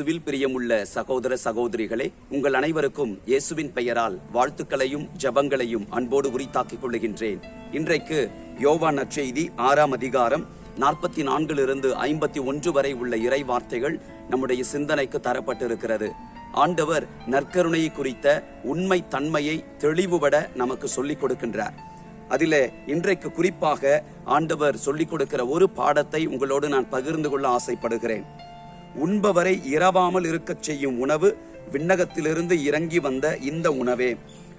இயேசுவில் பிரியமுள்ள சகோதர சகோதரிகளே உங்கள் அனைவருக்கும் இயேசுவின் பெயரால் வாழ்த்துக்களையும் ஜபங்களையும் அன்போடு உரித்தாக்கிக் கொள்ளுகின்றேன் இன்றைக்கு யோவான் நற்செய்தி ஆறாம் அதிகாரம் நாற்பத்தி நான்கிலிருந்து ஐம்பத்தி ஒன்று வரை உள்ள இறை வார்த்தைகள் நம்முடைய சிந்தனைக்கு தரப்பட்டிருக்கிறது. ஆண்டவர் நற்கருணையை குறித்த உண்மை தன்மையை தெளிவுபட நமக்கு சொல்லிக் கொடுக்கின்றார். அதில் இன்றைக்கு குறிப்பாக ஆண்டவர் சொல்லிக் கொடுக்கிற ஒரு பாடத்தை உங்களோடு நான் பகிர்ந்து கொள்ள ஆசைப்படுகிறேன். உண்பவரை இரவாமல் இருக்கச் செய்யும் உணவு விண்ணகத்திலிருந்து இறங்கி வந்த இந்த உணவே.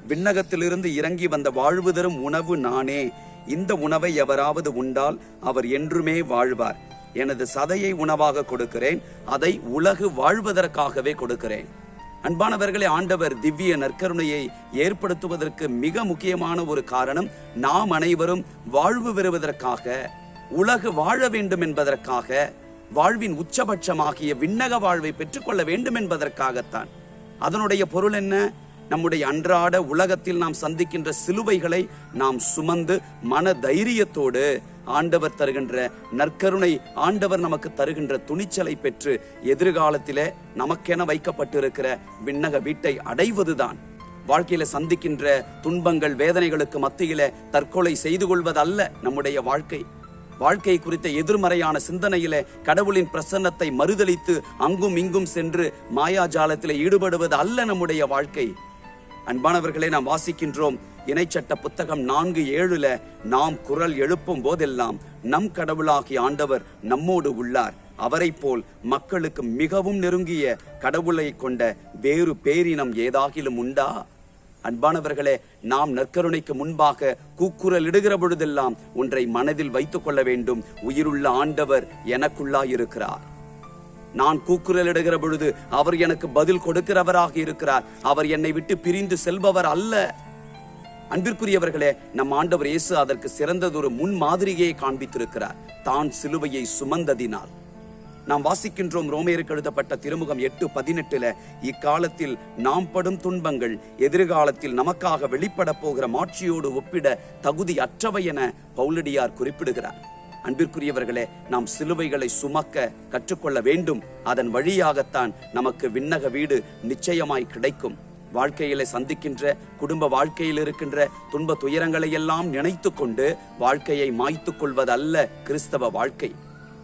விண்ணகத்திலிருந்து இறங்கி வந்த வாழ்வு தரும் உணவு நானே. இந்த உணவை எவராவது உண்டால் அவர் என்றுமே வாழ்வார். எனது சதையை உணவாக கொடுக்கிறேன். அதை உலகு வாழ்வதற்காகவே கொடுக்கிறேன். அன்பானவர்களே ஆண்டவர் திவ்ய நற்கருணையை ஏற்படுத்துவதற்கு மிக முக்கியமான ஒரு காரணம் நாம் அனைவரும் வாழ்வு பெறுவதற்காக உலகு வாழ வேண்டும் என்பதற்காக வாழ்வின் உச்சபட்சமாகிய விண்ணக வாழ்வை பெற்றுக்கொள்ள வேண்டும் என்பதற்காகத்தான் அதனுடைய பொருள் என்ன? நம்முடைய அன்றாட உலகத்தில் நாம் சந்திக்கின்ற சிலுவைகளை நாம் சுமந்து மன தைரியத்தோடு ஆண்டவர் தருகின்ற நற்கருணை ஆண்டவர் நமக்கு தருகின்ற துணிச்சலை பெற்று எதிர்காலத்திலே நமக்கென வைக்கப்பட்டிருக்கிற விண்ணக வீட்டை அடைவதுதான். வாழ்க்கையில சந்திக்கின்ற துன்பங்கள் வேதனைகளுக்கு மத்தியில தற்கொலை செய்து கொள்வதல்ல நம்முடைய வாழ்க்கை. வாழ்க்கை குறித்த எதிர்மறையான சிந்தனையில கடவுளின் பிரசன்னத்தை மறுதலித்து அங்கும் இங்கும் சென்று மாயாஜாலத்திலே ஈடுபடுவது அல்ல நம்முடைய வாழ்க்கை. அன்பானவர்களே நாம் வாசிக்கின்றோம் இணைச்சட்ட புத்தகம் நான்கு ஏழுல நாம் குரல் எழுப்பும் போதெல்லாம் நம் கடவுளாகிய ஆண்டவர் நம்மோடு உள்ளார். அவரைப் போல் மக்களுக்கு மிகவும் நெருங்கிய கடவுளை கொண்ட வேறு பேரினம் ஏதாகிலும் உண்டா? அன்பானவர்களே நாம் நற்கருணைக்கு முன்பாக கூக்குரல் இடுகிற பொழுதெல்லாம் ஒன்றை மனதில் வைத்துக் கொள்ள வேண்டும். உயிருள்ள ஆண்டவர் எனக்குள்ளாயிருக்கிறார். நான் கூக்குரல் இடுகிற பொழுது அவர் எனக்கு பதில் கொடுக்கிறவராக இருக்கிறார். அவர் என்னை விட்டு பிரிந்து செல்பவர் அல்ல. அன்பிற்குரியவர்களே நம் ஆண்டவர் இயேசு அதற்கு சிறந்ததொரு முன் மாதிரியை காண்பித்திருக்கிறார். தான் சிலுவையை சுமந்ததினால். நாம் வாசிக்கின்றோம் ரோமேருக்கு எழுதப்பட்ட திருமுகம் எட்டு பதினெட்டுல இக்காலத்தில் நாம் படும் துன்பங்கள் எதிர்காலத்தில் நமக்காக வெளிப்பட போகிற மாட்சியோடு ஒப்பிட தகுதி அற்றவை என பவுலடியார் குறிப்பிடுகிறார். அன்பிற்குரியவர்களே நாம் சிலுவைகளை சுமக்க கற்றுக்கொள்ள வேண்டும். அதன் வழியாகத்தான் நமக்கு விண்ணக வீடு நிச்சயமாய் கிடைக்கும். வாழ்க்கையில சந்திக்கின்ற குடும்ப வாழ்க்கையில் இருக்கின்ற துன்ப துயரங்களை எல்லாம் நினைத்து கொண்டு வாழ்க்கையை மாய்த்து கொள்வதல்ல கிறிஸ்தவ வாழ்க்கை.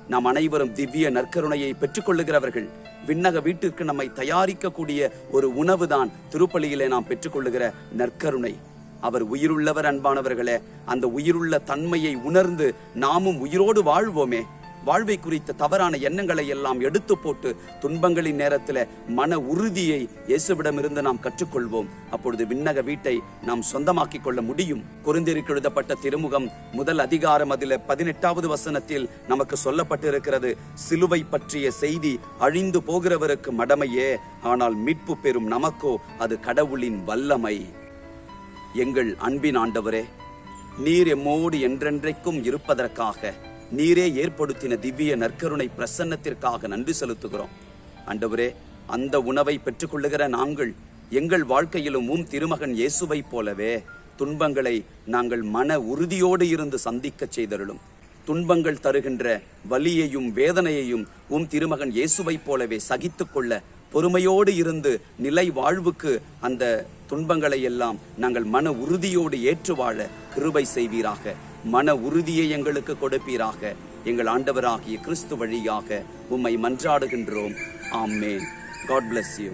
நாம் அனைவரும் திவ்ய நற்கருணையை பெற்றுக்கொள்ளுகிறவர்கள். விண்ணக வீட்டிற்கு நம்மை தயாரிக்கக்கூடிய ஒரு உணவுதான் திருப்பலியிலே நாம் பெற்றுக்கொள்ளுகிற நற்கருணை. அவர் உயிருள்ளவர் அன்பானவர்களே அந்த உயிருள்ள தன்மையை உணர்ந்து நாமும் உயிரோடு வாழ்வோமே. வாழ்வை குறித்த தவறான எண்ணங்களை எல்லாம் எடுத்து போட்டு துன்பங்களின் நேரத்தில் மன உறுதியை இயேசுவிடமிருந்து நாம் கற்றுக்கொள்வோம். அப்பொழுது விண்ணக வீட்டை நாம் சொந்தமாக்கிக் கொள்ள முடியும். குறுந்திருக்கு எழுதப்பட்ட திருமுகம் முதல் அதிகாரம் அதில் பதினெட்டாவது வசனத்தில் நமக்கு சொல்லப்பட்டிருக்கிறது சிலுவை பற்றிய செய்தி அழிந்து போகிறவருக்கு மடமையே ஆனால் மீட்பு பெறும் நமக்கோ அது கடவுளின் வல்லமை. எங்கள் அன்பின் ஆண்டவரே நீர் எம்மோடு என்றென்றைக்கும் இருப்பதற்காக நீரே ஏற்படுத்தின திவ்ய நற்கருணை பிரசன்னத்திற்காக நன்றி செலுத்துகிறோம். அண்டவரே அந்த உணவை பெற்றுக்கொள்ளுகிற நாங்கள் எங்கள் வாழ்க்கையிலும் உம் திருமகன் இயேசுவைப் போலவே துன்பங்களை நாங்கள் மன உறுதியோடு இருந்து சந்திக்கச் செய்தருளும். துன்பங்கள் தருகின்ற வலியையும் வேதனையையும் உம் திருமகன் இயேசுவைப் போலவே சகித்துக்கொள்ள பொறுமையோடு இருந்து நிலை வாழ்வுக்கு அந்த துன்பங்களை எல்லாம் நாங்கள் மன உறுதியோடு ஏற்று வாழ கிருபை செய்வீராக. மன உறுதியை எங்களுக்கு கொடுப்பீராக. எங்கள் ஆண்டவராகிய கிறிஸ்து வழியாக உம்மை மன்றாடுகின்றோம். ஆமேன். God bless you